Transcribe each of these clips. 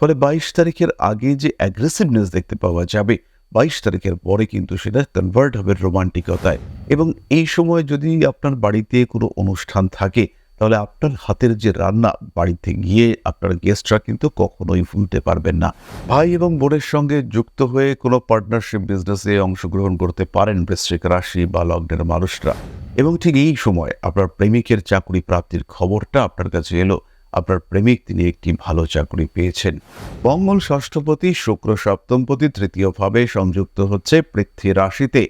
ফলে বাইশ তারিখের আগে যে অ্যাগ্রেসিভনেস দেখতে পাওয়া যাবে, বাইশ তারিখের পরে কিন্তু সেটা কনভার্ট হবে রোমান্টিকতায় এবং এই সময় যদি আপনার বাড়িতে কোনো অনুষ্ঠান থাকে, তাহলে আপনার হাতের যে রান্না, বাড়িতে গিয়ে আপনার গেস্টরা কিন্তু কখনোই ভুলতে পারবেন না। ভাই এবং বোনের সঙ্গে যুক্ত হয়ে কোনো পার্টনারশিপ বিজনেসে অংশগ্রহণ করতে পারেন বৃশ্চিক রাশি বা লগ্নের মানুষরা। এবং ঠিক এই সময় আপনার প্রেমিকের চাকরি প্রাপ্তির খবরটা আপনার কাছে এলো। আপনার প্রেমিক তিনি একটি ভালো চাকরি পেয়েছেন। মঙ্গল ষষ্ঠপতি, শুক্র সপ্তমপতি তৃতীয়ভাবে সংযুক্ত হচ্ছে পৃথ্বী রাশিতে।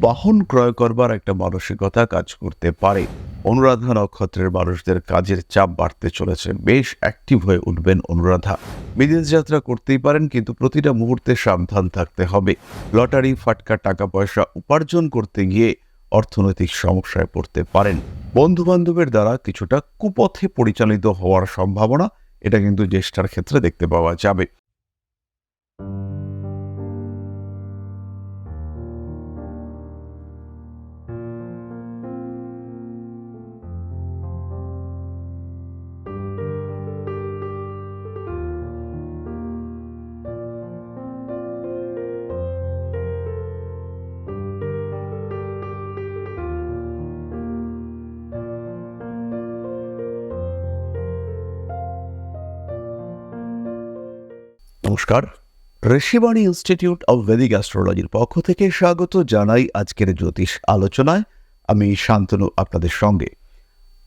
বাহন ক্রয় করবার একটা মানসিকতা কাজ করতে পারে। অনুরাধা নক্ষত্রের মানুষদের কাজের চাপ বাড়তে চলেছে। বেশ অ্যাক্টিভ হয়ে উঠবেন অনুরাধা। বিদেশ যাত্রা করতেই পারেন, কিন্তু প্রতিটা মুহূর্তে সাবধান থাকতে হবে। লটারি, ফাটকা, টাকা পয়সা উপার্জন করতে গিয়ে অর্থনৈতিক সমস্যায় পড়তে পারেন। বন্ধু বান্ধবের দ্বারা কিছুটা কুপথে পরিচালিত হওয়ার সম্ভাবনা, এটা কিন্তু জ্যেষ্ঠার ক্ষেত্রে দেখতে পাওয়া যাবে। নমস্কার। ঋষিবাণী ইনস্টিটিউট অব ভেদিক অ্যাস্ট্রোলজির পক্ষ থেকে স্বাগত জানাই আজকের জ্যোতিষ আলোচনায়। আমি শান্তনু আপনাদের সঙ্গে।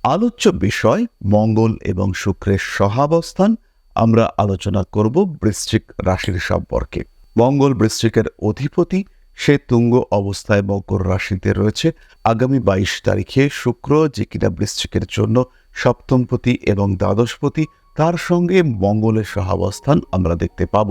আলোচ্য বিষয় মঙ্গল এবং শুক্রের সহাবস্থান। আমরা আলোচনা করব বৃশ্চিক রাশির সম্পর্কে। মঙ্গল বৃশ্চিকের অধিপতি, সে তুঙ্গ অবস্থায় মকর রাশিতে রয়েছে। আগামী বাইশ তারিখে শুক্র, যে কিনা বৃশ্চিকের জন্য সপ্তমপতি এবং দ্বাদশপতি তার সঙ্গে মঙ্গলের সহাবস্থান আমরা দেখতে পাব।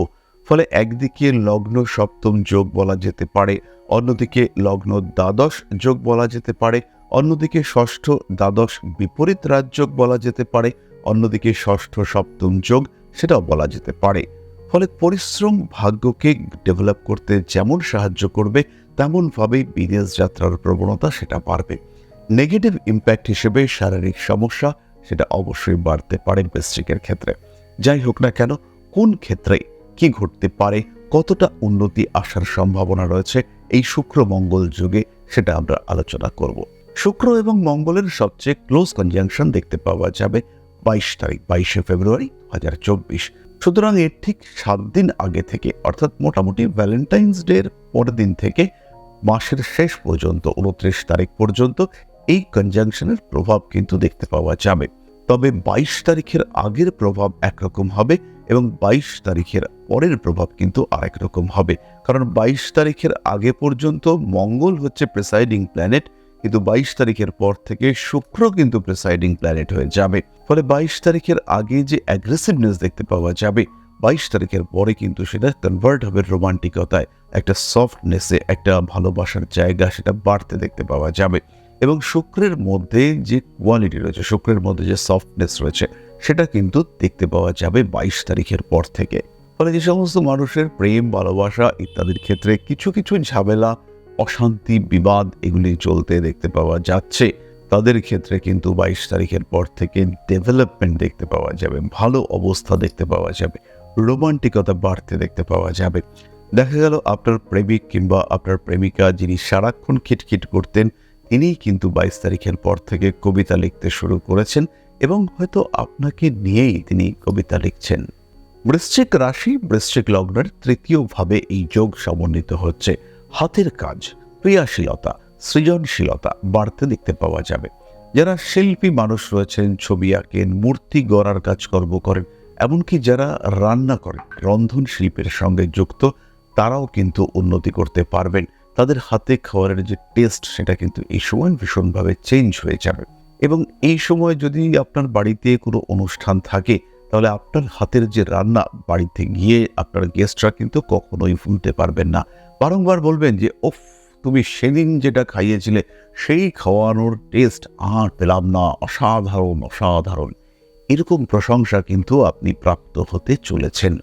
ফলে একদিকে লগ্ন সপ্তম যোগ বলা যেতে পারে, অন্যদিকে লগ্ন দ্বাদশ যোগ বলা যেতে পারে, অন্যদিকে ষষ্ঠ দ্বাদশ বিপরীত রাজযোগ বলা যেতে পারে, অন্যদিকে ষষ্ঠ সপ্তম যোগ সেটাও বলা যেতে পারে। ফলে পরিশ্রম ভাগ্যকে ডেভেলপ করতে যেমন সাহায্য করবে তেমনভাবেই বিদেশ যাত্রার প্রবণতা সেটা বাড়বে। নেগেটিভ ইম্প্যাক্ট হিসেবে শারীরিক সমস্যা সেটা অবশ্যই বাড়তে পারে বৃশ্চিকের ক্ষেত্রে। যাই হোক না কেন, কোন ক্ষেত্রে কি ঘটতে পারে, কতটা উন্নতি আসার সম্ভাবনা রয়েছে, এই শুক্র মঙ্গল যুগে সেটা আমরা আলোচনা করব। শুক্র এবং মঙ্গলের সবচেয়ে ক্লোজ কনজাংশন দেখতে পাওয়া যাবে বাইশ তারিখ, বাইশে ফেব্রুয়ারি হাজার চব্বিশ। সুতরাং এর ঠিক সাত দিন আগে থেকে, অর্থাৎ মোটামুটি ভ্যালেন্টাইন্স ডের পরের দিন থেকে, মাসের শেষ পর্যন্ত উনত্রিশ তারিখ পর্যন্ত এই কনজাংশনের প্রভাব কিন্তু দেখতে পাওয়া যাবে। তবে বাইশ তারিখের আগের প্রভাব একরকম হবে এবং বাইশ তারিখের পরের প্রভাব কিন্তু আরেক রকম হবে। কারণ বাইশ তারিখের আগে পর্যন্ত মঙ্গল হচ্ছে প্রেসাইডিং প্ল্যানেট কিন্তু বাইশ তারিখের পর থেকে শুক্র কিন্তু প্রেসাইডিং প্ল্যানেট হয়ে যাবে। ফলে বাইশ তারিখের আগে যে অ্যাগ্রেসিভনেস দেখতে পাওয়া যাবে, বাইশ তারিখের পরে কিন্তু সেটা কনভার্ট হবে রোমান্টিকতায় একটা সফটনেসে একটা ভালোবাসার জায়গা সেটা বাড়তে দেখতে পাওয়া যাবে। এবং শুক্রের মধ্যে যে কোয়ালিটি রয়েছে, শুক্রের মধ্যে যে সফটনেস রয়েছে, সেটা কিন্তু দেখতে পাওয়া যাবে বাইশ তারিখের পর থেকে। ফলে যে সমস্ত মানুষের প্রেম, ভালোবাসা ইত্যাদির ক্ষেত্রে কিছু কিছু ঝামেলা, অশান্তি, বিবাদ এগুলি চলতে দেখতে পাওয়া যাচ্ছে। তাদের ক্ষেত্রে কিন্তু বাইশ তারিখের পর থেকে ডেভেলপমেন্ট দেখতে পাওয়া যাবে, ভালো অবস্থা দেখতে পাওয়া যাবে, রোমান্টিকতা বাড়তে দেখতে পাওয়া যাবে। দেখা গেল আপনার প্রেমিক কিংবা আপনার প্রেমিকা যিনি সারাক্ষণ খিটখিট করতেন তিনিই কিন্তু বাইশ তারিখের পর থেকে কবিতা লিখতে শুরু করেছেন এবং হয়তো আপনাকে নিয়েই তিনি কবিতা লিখছেন। বৃশ্চিক রাশি, বৃশ্চিক লগ্নের তৃতীয়ভাবে এই যোগ সমন্বিত হচ্ছে। হাতের কাজ, ক্রিয়াশীলতা, সৃজনশীলতা বাড়তে দেখতে পাওয়া যাবে। যারা শিল্পী মানুষ রয়েছেন, ছবি আঁকেন, মূর্তি গড়ার কাজকর্ম করেন, এমনকি যারা রান্না করেন, রন্ধন শিল্পের সঙ্গে যুক্ত, তারাও কিন্তু উন্নতি করতে পারবেন। তাদের হাতে খাবারের যে টেস্ট সেটা কিন্তু এই সময় ভীষণভাবে চেঞ্জ হয়ে যাবে। এবং এই সময় যদি আপনার বাড়িতে কোনো অনুষ্ঠান থাকে, তাহলে আপনার হাতের যে রান্না, বাড়িতে গিয়ে আপনার গেস্টরা কিন্তু কখনোই ভুলতে পারবেন না। বারংবার বলবেন যে, ওফ, তুমি সেদিন যেটা খাইয়েছিলে, সেই খাওয়ানোর টেস্ট আর পেলাম না। অসাধারণ অসাধারণ। এরকম প্রশংসা কিন্তু আপনি প্রাপ্ত হতে চলেছেন।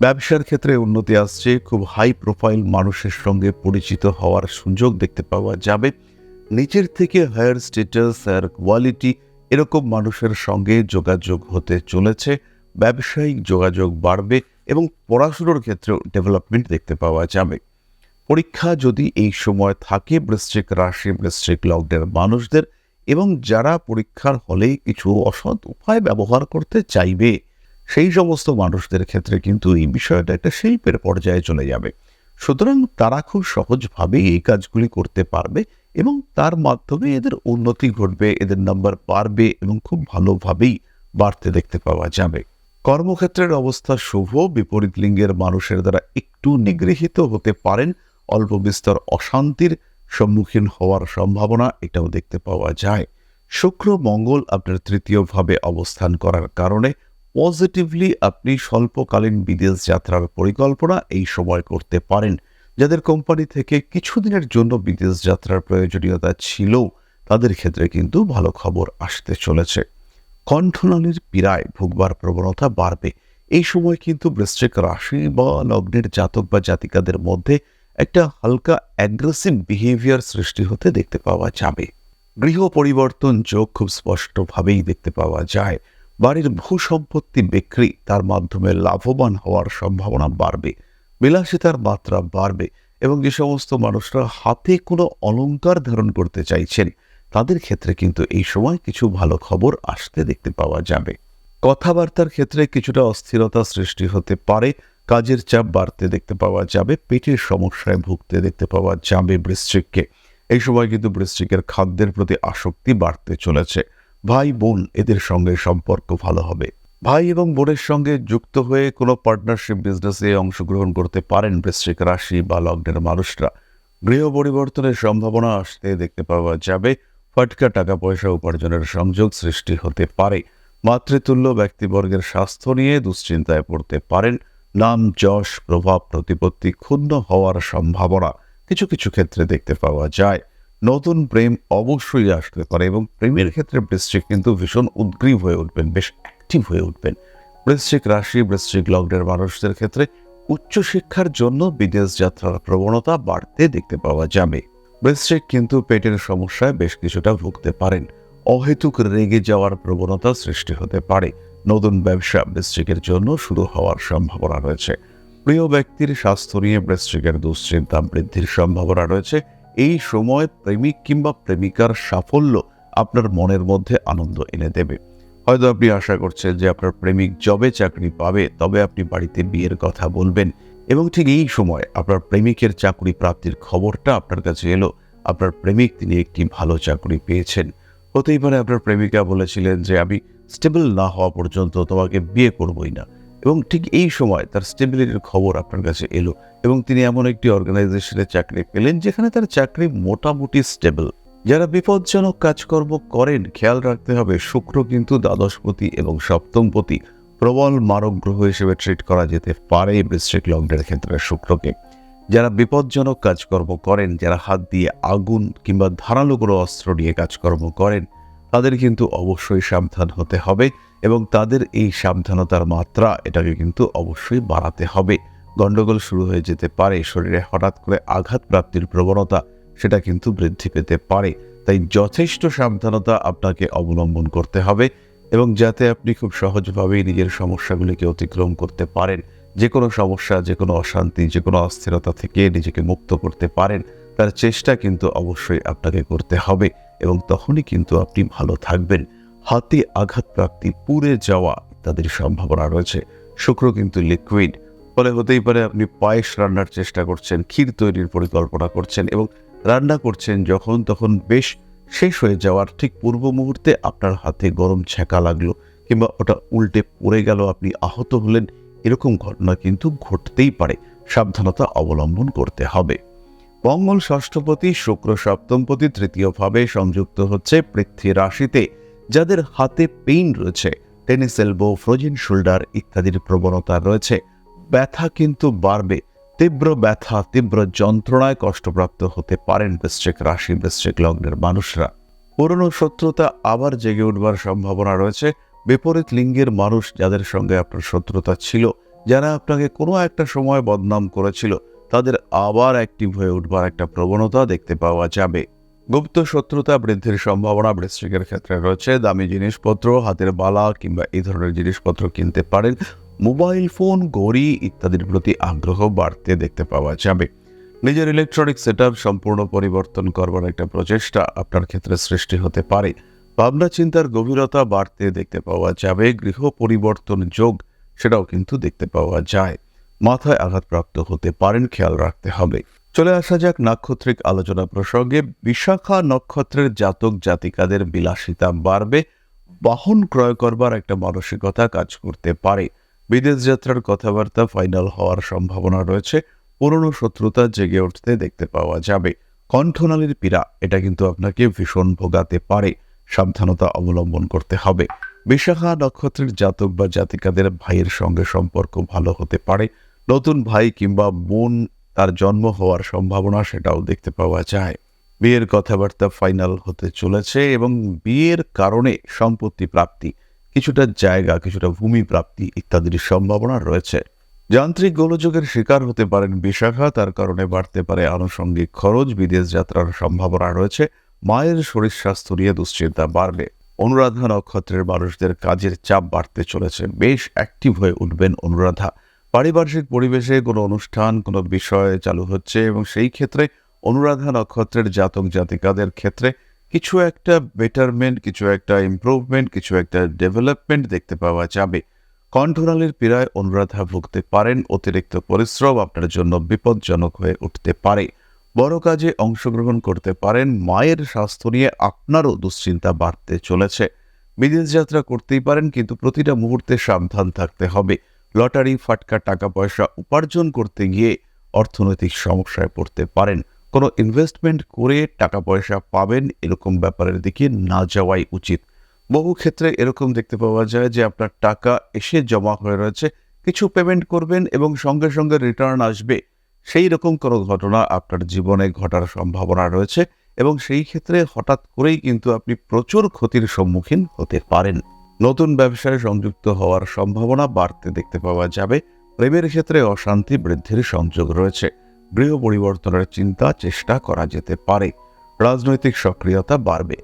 ব্যবসার ক্ষেত্রে উন্নতি আসছে, খুব হাই প্রোফাইল মানুষের সঙ্গে পরিচিত হওয়ার সুযোগ দেখতে পাওয়া যাবে। নিচের থেকে হায়ার স্টেটাস হায়ার কোয়ালিটি এরকম মানুষের সঙ্গে যোগাযোগ হতে চলেছে, ব্যবসায়িক যোগাযোগ বাড়বে এবং পড়াশুনোর ক্ষেত্রেও ডেভেলপমেন্ট দেখতে পাওয়া যাবে। পরীক্ষা যদি এই সময় থাকে, বৃশ্চিক রাশি, বৃশ্চিক লগ্নের মানুষদের এবং যারা পরীক্ষার হলে কিছু অসৎ উপায় ব্যবহার করতে চাইবে সেই সমস্ত মানুষদের ক্ষেত্রে কিন্তু এই বিষয়টা একটা শিল্পের পর্যায়ে চলে যাবে। সুতরাং তারা খুব সহজভাবেই এই কাজগুলি করতে পারবে এবং তার মাধ্যমে এদের উন্নতি ঘটবে, এদের নাম্বার বাড়বে এবং খুব ভালোভাবেই বাড়তে দেখতে পাওয়া যাবে। কর্মক্ষেত্রের অবস্থা শুভ, বিপরীত লিঙ্গের মানুষের দ্বারা একটু নিগৃহীত হতে পারেন, অল্প বিস্তর অশান্তির সম্মুখীন হওয়ার সম্ভাবনা এটাও দেখতে পাওয়া যায়। শুক্র, মঙ্গল আপনার তৃতীয়ভাবে অবস্থান করার কারণে পজিটিভলি আপনি স্বল্পকালীন বিদেশ যাত্রার পরিকল্পনা এই সময় করতে পারেন। যাদের কোম্পানি থেকে কিছুদিনের জন্য বিদেশ যাত্রার প্রয়োজনীয়তা ছিল তাদের ক্ষেত্রে কিন্তু ভালো খবর আসতে চলেছে। কণ্ঠনালীর পীড়ায় ভুগবার প্রবণতা বাড়বে। এই সময় কিন্তু বৃশ্চিক রাশি বা লগ্নের জাতক বা জাতিকাদের মধ্যে একটা হালকা অ্যাগ্রেসিভ বিহেভিয়ার সৃষ্টি হতে দেখতে পাওয়া যাবে। গৃহ পরিবর্তন যোগ খুব স্পষ্টভাবেই দেখতে পাওয়া যায়। বাড়ির ভূ সম্পত্তি বিক্রি তার মাধ্যমে লাভবান হওয়ার সম্ভাবনা বাড়বে, বিলাসিতার মাত্রা বাড়বে এবং যে সমস্ত মানুষরা হাতে কোনো অলংকার ধারণ করতে চাইছেন, তাদের ক্ষেত্রে কিন্তু এই সময় কিছু ভালো খবর আসতে দেখতে পাওয়া যাবে। কথাবার্তার ক্ষেত্রে কিছুটা অস্থিরতা সৃষ্টি হতে পারে, কাজের চাপ বাড়তে দেখতে পাওয়া যাবে, পেটের সমস্যায় ভুগতে দেখতে পাওয়া যাবে বৃশ্চিককে। এই সময় কিন্তু বৃশ্চিকের খাদ্যের প্রতি আসক্তি বাড়তে চলেছে। ভাই বোন এদের সঙ্গে সম্পর্ক ভালো হবে। ভাই এবং বোনের সঙ্গে যুক্ত হয়ে কোনো পার্টনারশিপ বিজনেসে অংশগ্রহণ করতে পারেন বৃশ্চিক রাশি বা লগ্নের মানুষরা। গৃহ পরিবর্তনের সম্ভাবনা আসতে দেখতে পাওয়া যাবে। ফটকা টাকা পয়সা উপার্জনের সংযোগ সৃষ্টি হতে পারে। মাতৃতুল্য ব্যক্তিবর্গের স্বাস্থ্য নিয়ে দুশ্চিন্তায় পড়তে পারেন। নাম, যশ, প্রভাব, প্রতিপত্তি ক্ষুণ্ণ হওয়ার সম্ভাবনা কিছু কিছু ক্ষেত্রে দেখতে পাওয়া যায়। নতুন প্রেম অবশ্যই আসতে পারে এবং প্রেমের ক্ষেত্রে বৃশ্চিক কিন্তু ভীষণ উদ্গ্রীব হয়ে উঠবেন, বেশ অ্যাক্টিভ হয়ে উঠবেন। বৃশ্চিক রাশি, বৃশ্চিক লগ্নের মানুষদের ক্ষেত্রে উচ্চশিক্ষার জন্য বিদেশ যাত্রার প্রবণতা বাড়তে দেখতে পাওয়া যাবে। বৃশ্চিক কিন্তু পেটের সমস্যায় বেশ কিছুটা ভুগতে পারেন। অহেতুক রেগে যাওয়ার প্রবণতা সৃষ্টি হতে পারে। নতুন ব্যবসা বৃশ্চিকের জন্য শুরু হওয়ার সম্ভাবনা রয়েছে। প্রিয় ব্যক্তির স্বাস্থ্য নিয়ে বৃশ্চিকের দুশ্চিন্তা বৃদ্ধির সম্ভাবনা রয়েছে। এই সময় প্রেমিক কিংবা প্রেমিকার সাফল্য আপনার মনের মধ্যে আনন্দ এনে দেবে। হয়তো আপনি আশা করছেন যে আপনার প্রেমিক জবে চাকরি পাবে, তবে আপনি বাড়িতে বিয়ের কথা বলবেন এবং ঠিক এই সময় আপনার প্রেমিকের চাকরি প্রাপ্তির খবরটা আপনার কাছে এলো। আপনার প্রেমিক তিনি একটি ভালো চাকরি পেয়েছেন। হতেই পারে আপনার প্রেমিকা বলেছিলেন যে, আমি স্টেবল না হওয়া পর্যন্ত তোমাকে বিয়ে করবই না। এবং ঠিক এই সময় তার স্টেবিলিটির খবর আপনার কাছে এলো এবং তিনি এমন একটি অর্গানাইজেশনে চাকরি পেলেন যেখানে তার চাকরি মোটামুটি স্টেবল যারা বিপজ্জনক কাজকর্ম করেন, খেয়াল রাখতে হবে, শুক্র কিন্তু দ্বাদশপতি এবং সপ্তমপতি। প্রবল মারক গ্রহ হিসেবে ট্রিট করা যেতে পারে বৃশ্চিক লগ্নের ক্ষেত্রে শুক্রকে। যারা বিপজ্জনক কাজকর্ম করেন, যারা হাত দিয়ে আগুন কিংবা ধারালো কোনো অস্ত্র নিয়ে কাজকর্ম করেন, তাদের কিন্তু অবশ্যই সাবধান হতে হবে। এবং তাদের এই সাবধানতার মাত্রা এটাকে কিন্তু অবশ্যই বাড়াতে হবে। গণ্ডগোল শুরু হয়ে যেতে পারে, শরীরে হঠাৎ করে আঘাত প্রাপ্তির প্রবণতা সেটা কিন্তু বৃদ্ধি পেতে পারে। তাই যথেষ্ট সাবধানতা আপনাকে অবলম্বন করতে হবে এবং যাতে আপনি খুব সহজভাবেই নিজের সমস্যাগুলিকে অতিক্রম করতে পারেন। যে কোনো সমস্যা যে কোনো অশান্তি যে কোনো অস্থিরতা থেকে নিজেকে মুক্ত করতে পারেন, তার চেষ্টা কিন্তু অবশ্যই আপনাকে করতে হবে এবং তখনই কিন্তু আপনি ভালো থাকবেন। হাতে আঘাতপ্রাপ্তি পুড়ে যাওয়া ইত্যাদির সম্ভাবনা রয়েছে। শুক্র কিন্তু লিকুইড ফলে হতেই পারে আপনি পায়েস রান্নার চেষ্টা করছেন, ক্ষীর তৈরির পরিকল্পনা করছেন এবং রান্না করছেন যখন তখন বেশ শেষ হয়ে যাওয়ার ঠিক পূর্ব মুহূর্তে আপনার হাতে গরম ছ্যাঁকা লাগল কিংবা ওটা উল্টে পড়ে গেল, আপনি আহত হলেন, এরকম ঘটনা কিন্তু ঘটতেই পারে। সাবধানতা অবলম্বন করতে হবে। মঙ্গল ষষ্ঠপতি, শুক্র সপ্তমপতি তৃতীয়ভাবে সংযুক্ত হচ্ছে পৃথ্বী রাশিতে। যাদের হাতে পেইন রয়েছে, টেনিস, এলবো, ফ্রোজেন শোল্ডার ইত্যাদির প্রবণতা রয়েছে। ব্যথা কিন্তু বাড়বে। তীব্র ব্যথা, তীব্র যন্ত্রণায় কষ্টপ্রাপ্ত হতে পারেন বৃশ্চিক রাশি, বৃশ্চিক লগ্নের মানুষরা। পুরনো শত্রুতা আবার জেগে উঠবার সম্ভাবনা রয়েছে। বিপরীত লিঙ্গের মানুষ যাদের সঙ্গে আপনার শত্রুতা ছিল, যারা আপনাকে কোনো একটা সময় বদনাম করেছিল, তাদের আবার অ্যাক্টিভ হয়ে উঠবার একটা প্রবণতা দেখতে পাওয়া যাবে। গুপ্ত শত্রুতা বৃদ্ধির সম্ভাবনা বৃশ্চিকের ক্ষেত্রে রয়েছে। দামি জিনিসপত্র, হাতের বালা কিংবা এই ধরনের জিনিসপত্র কিনতে পারেন। মোবাইল ফোন, ঘড়ি ইত্যাদির প্রতি আগ্রহ বাড়তে দেখতে পাওয়া যাবে। নিজের ইলেকট্রনিক সেট সম্পূর্ণ পরিবর্তন করবার একটা প্রচেষ্টা আপনার ক্ষেত্রে সৃষ্টি হতে পারে। ভাবনা চিন্তার গভীরতা বাড়তে দেখতে পাওয়া যাবে। গৃহ পরিবর্তন যোগ, সেটাও কিন্তু দেখতে পাওয়া যায়। মাথায় আঘাতপ্রাপ্ত হতে পারেন, খেয়াল রাখতে হবে। চলে আসা যাক নাক্ষত্রিক আলোচনা প্রসঙ্গে। বিশাখা নক্ষত্রের জাতক জাতিকাদের বিলাসিতা বাড়বে, বাহন ক্রয় করবার একটা মানসিকতা কাজ করতে পারে। বিদেশ যাত্রার কথাবার্তা ফাইনাল হওয়ার সম্ভাবনা রয়েছে, পুরনো শত্রুতা জেগে উঠতে দেখতে পাওয়া যাবে। কণ্ঠনালীর পীড়া, এটা কিন্তু আপনাকে ভীষণ ভোগাতে পারে। সাবধানতা অবলম্বন করতে হবে। বিশাখা নক্ষত্রের জাতক বা জাতিকাদের ভাইয়ের সঙ্গে সম্পর্ক ভালো হতে পারে। নতুন ভাই কিংবা বোন তার জন্ম হওয়ার সম্ভাবনা সেটাও দেখতে পাওয়া যায়। বিয়ের কথাবার্তা ফাইনাল হতে চলেছে এবং বিয়ের কারণে সম্পত্তি প্রাপ্তি, কিছুটা জায়গা, কিছুটা ভূমি প্রাপ্তি ইত্যাদির সম্ভাবনা রয়েছে। যান্ত্রিক গোলযোগের শিকার হতে পারেন বিশাখা, তার কারণে বাড়তে পারে আনুষঙ্গিক খরচ, বিদেশ যাত্রার সম্ভাবনা রয়েছে, মায়ের শরীর স্বাস্থ্য নিয়ে দুশ্চিন্তা বাড়বে। অনুরাধা নক্ষত্রের মানুষদের কাজের চাপ বাড়তে চলেছে, বেশ অ্যাক্টিভ হয়ে উঠবেন অনুরাধা। পারিপার্শ্বিক পরিবেশে কোনো অনুষ্ঠান, কোনো বিষয় চালু হচ্ছে এবং সেই ক্ষেত্রে অনুরাধা নক্ষত্রের জাতক জাতিকাদের ক্ষেত্রে কিছু একটা বেটারমেন্ট কিছু একটা ইমপ্রুভমেন্ট কিছু একটা ডেভেলপমেন্ট দেখতে পাওয়া যাবে। কণ্ঠনালীর পীড়ায় অনুরাধা ভুগতে পারেন, অতিরিক্ত পরিশ্রম আপনার জন্য বিপজ্জনক হয়ে উঠতে পারে। বড় কাজে অংশগ্রহণ করতে পারেন, মায়ের স্বাস্থ্য নিয়ে আপনারও দুশ্চিন্তা বাড়তে চলেছে। বিদেশ যাত্রা করতেই পারেন, কিন্তু প্রতিটা মুহূর্তে সাবধান থাকতে হবে। লটারি, ফাটকা টাকা পয়সা উপার্জন করতে গিয়ে অর্থনৈতিক সমস্যায় পড়তে পারেন। কোনো ইনভেস্টমেন্ট করে টাকা পয়সা পাবেন এরকম ব্যাপারের দিকে না যাওয়াই উচিত। বহু ক্ষেত্রে এরকম দেখতে পাওয়া যায় যে আপনার টাকা এসে জমা হয়ে রয়েছে, কিছু পেমেন্ট করবেন এবং সঙ্গে সঙ্গে রিটার্ন আসবে। সেই রকম কোনো ঘটনা আপনার জীবনে ঘটার সম্ভাবনা রয়েছে এবং সেই ক্ষেত্রে হঠাৎ করেই কিন্তু আপনি প্রচুর ক্ষতির সম্মুখীন হতে পারেন। নতুন ব্যবসায় সংযুক্ত হওয়ার সম্ভাবনা বাড়তে দেখতে পাওয়া যাবে। প্রেমের ক্ষেত্রে অশান্তি বৃদ্ধির সংযোগ রয়েছে। গৃহ পরিবর্তনের চিন্তা, চেষ্টা করা যেতে পারে। রাজনৈতিক সক্রিয়তা বাড়বে।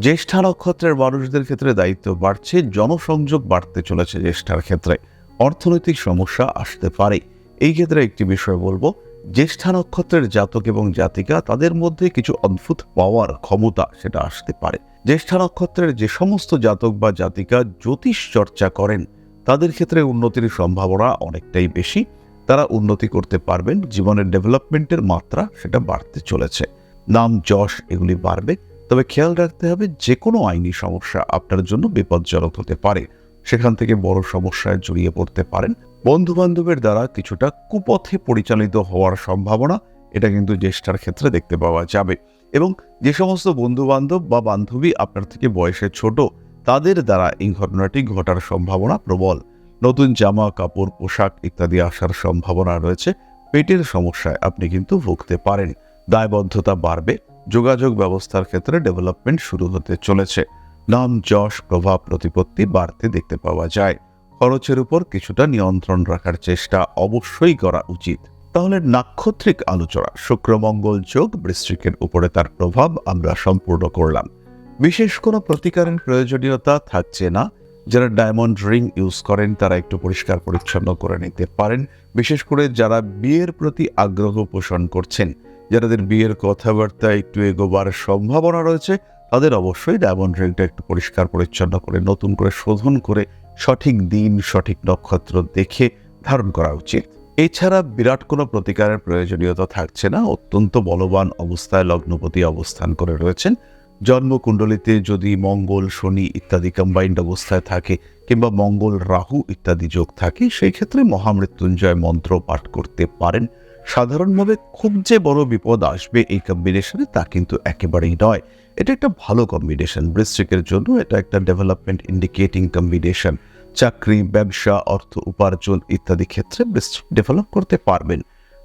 জ্যেষ্ঠা নক্ষত্রের মানুষদের ক্ষেত্রে দায়িত্ব বাড়ছে। জনসংযোগ বাড়তে চলেছে জ্যেষ্ঠার ক্ষেত্রে। অর্থনৈতিক সমস্যা আসতে পারে। এই ক্ষেত্রে একটি বিষয় বলব, জ্যেষ্ঠা নক্ষত্রের জাতক এবং জাতিকা তাদের মধ্যে কিছু অদ্ভুত পাওয়ার ক্ষমতা সেটা আসতে পারে। জ্যেষ্ঠা নক্ষত্রের যে সমস্ত জাতক বা জাতিকা জ্যোতিষ চর্চা করেন, তাদের ক্ষেত্রে উন্নতির সম্ভাবনা অনেকটাই বেশি। তারা উন্নতি করতে পারবেন, জীবনের ডেভেলপমেন্টের মাত্রা সেটা বাড়তে চলেছে। নাম যশ এগুলি বাড়বে, তবে খেয়াল রাখতে হবে যে কোনো আইনি সমস্যা আপনার জন্য বিপজ্জনক হতে পারে। সেখান থেকে বড় সমস্যায় জড়িয়ে পড়তে পারেন। বন্ধু বান্ধবের দ্বারা কিছুটা কুপথে পরিচালিত হওয়ার সম্ভাবনা, এটা কিন্তু জ্যেষ্ঠার ক্ষেত্রে দেখতে পাওয়া যাবে। এবং যে সমস্ত বন্ধু বান্ধব বা বান্ধবী আপনার থেকে বয়সে ছোট, তাদের দ্বারা এই ঘটনাটি ঘটার সম্ভাবনা প্রবল। নতুন জামা, কাপড়, পোশাক ইত্যাদি আসার সম্ভাবনা রয়েছে। পেটের সমস্যায় আপনি কিন্তু ভুগতে পারেন। দায়বদ্ধতা বাড়বে। যোগাযোগ ব্যবস্থার ক্ষেত্রে ডেভেলপমেন্ট শুরু হতে চলেছে। নাম, যশ, প্রভাব, প্রতিপত্তি বাড়তে দেখতে পাওয়া যায়। খরচের উপর কিছুটা নিয়ন্ত্রণ রাখার চেষ্টা অবশ্যই করা উচিত। তাহলে নাক্ষত্রিক আলোচনা, শুক্রমঙ্গল যোগ, বৃশ্চিকের উপরে তার প্রভাব আমরা সম্পূর্ণ করলাম। বিশেষ কোনো প্রতিকারের প্রয়োজনীয়তা থাকছে না। যারা ডায়মন্ড রিং ইউজ করেন, তারা একটু পরিষ্কার পরিচ্ছন্ন করে নিতে পারেন। বিশেষ করে যারা বিয়ের প্রতি আগ্রহ পোষণ করছেন, যাদের বিয়ের কথাবার্তা একটু এগোবার সম্ভাবনা রয়েছে, তাদের অবশ্যই ডায়মন্ড রিংটা একটু পরিষ্কার পরিচ্ছন্ন করে, নতুন করে শোধন করে সঠিক দিন, সঠিক নক্ষত্র দেখে ধারণ করা উচিত। এছাড়া বিরাট কোনো প্রতিকারের প্রয়োজনীয়তা থাকছে না। অত্যন্ত বলবান অবস্থায় লগ্নপতি অবস্থান করে রয়েছেন। জন্মকুণ্ডলিতে যদি মঙ্গল, শনি ইত্যাদি কম্বাইন্ড অবস্থায় থাকে কিংবা মঙ্গল, রাহু ইত্যাদি যোগ থাকে, সেই ক্ষেত্রে মহামৃত্যুঞ্জয় মন্ত্র পাঠ করতে পারেন। সাধারণভাবে খুব যে বড় বিপদ আসবে এই কম্বিনেশনে তা কিন্তু একেবারেই নয়। এটা একটা ভালো কম্বিনেশন বৃশ্চিকের জন্য এটা একটা ডেভেলপমেন্ট ইন্ডিকেটিং কম্বিনেশন চাকরি, ব্যবসা, অর্থ উপার্জন ইত্যাদি ক্ষেত্রে বৃশ্চিক ডেভেলপ করতে পারবেন।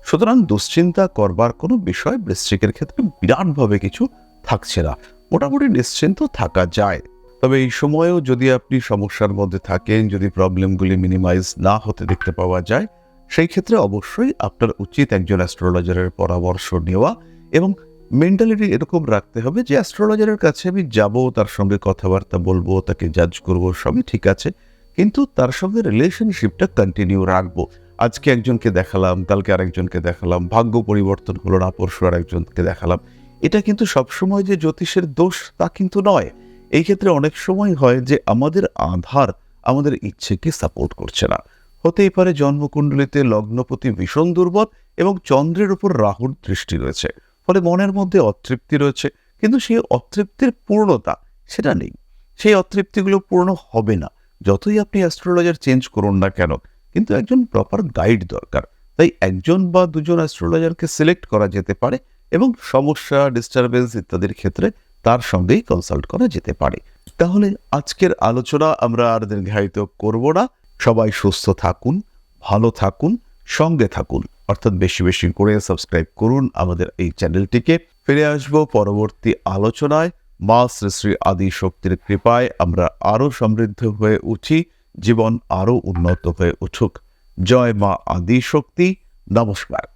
সুতরাং দুশ্চিন্তা করবার কোনো বিষয় বৃশ্চিকের ক্ষেত্রে বিরাটভাবে কিছু থাকছে না। মোটামুটি নিশ্চিন্ত থাকা যায়। তবে এই সময়েও যদি আপনি সমস্যার মধ্যে থাকেন, যদি প্রবলেমগুলি মিনিমাইজ না হতে দেখতে পাওয়া যায়, সেই ক্ষেত্রে অবশ্যই আপনার উচিত একজন অ্যাস্ট্রোলজারের পরামর্শ নেওয়া এবং মেন্টালিটি এরকম রাখতে হবে যে অ্যাস্ট্রোলজারের কাছে আমি যাব, তার সঙ্গে কথাবার্তা বলব, তাকে জাজ করব, সবই ঠিক আছে। কিন্তু তার সঙ্গে রিলেশনশিপটা কন্টিনিউ রাখব। আজকে একজনকে দেখালাম, কালকে আরেকজনকে দেখালাম, ভাগ্য পরিবর্তন হলো না, পরশু আরেকজনকে দেখালাম। এটা কিন্তু সবসময় যে জ্যোতিষের দোষ তা কিন্তু নয়। এই ক্ষেত্রে অনেক সময় হয় যে আমাদের আধার আমাদের ইচ্ছেকে সাপোর্ট করছে না। হতেই পারে জন্মকুণ্ডলিতে লগ্নপতি ভীষণ দুর্বল এবং চন্দ্রের উপর রাহুর দৃষ্টি রয়েছে। ফলে মনের মধ্যে অতৃপ্তি রয়েছে, কিন্তু সেই অতৃপ্তির পূর্ণতা সেটা নেই। সেই অতৃপ্তিগুলো পূর্ণ হবে না। যতই আপনি অ্যাস্ট্রোলজার চেঞ্জ করুন না কেন, কিন্তু একজন প্রপার গাইড দরকার। তাই একজন বা দুজন অ্যাস্ট্রোলজারকে সিলেক্ট করা যেতে পারে এবং সমস্যা ডিস্টারবেন্স ইত্যাদির ক্ষেত্রে তার সঙ্গেই কনসাল্ট করা যেতে পারে। তাহলে আজকের আলোচনা আমরা আর দীর্ঘায়িত করব না। সবাই সুস্থ থাকুন, ভালো থাকুন, সঙ্গে থাকুন। অর্থাৎ বেশি বেশি করে সাবস্ক্রাইব করুন আমাদের এই চ্যানেলটিকে ফিরে আসব পরবর্তী আলোচনায়। মা শ্রী শ্রী আদি শক্তির কৃপায় আমরা আরও সমৃদ্ধ হয়ে উঠি, জীবন আরও উন্নত হয়ে উঠুক। জয় মা আদি শক্তি। নমস্কার।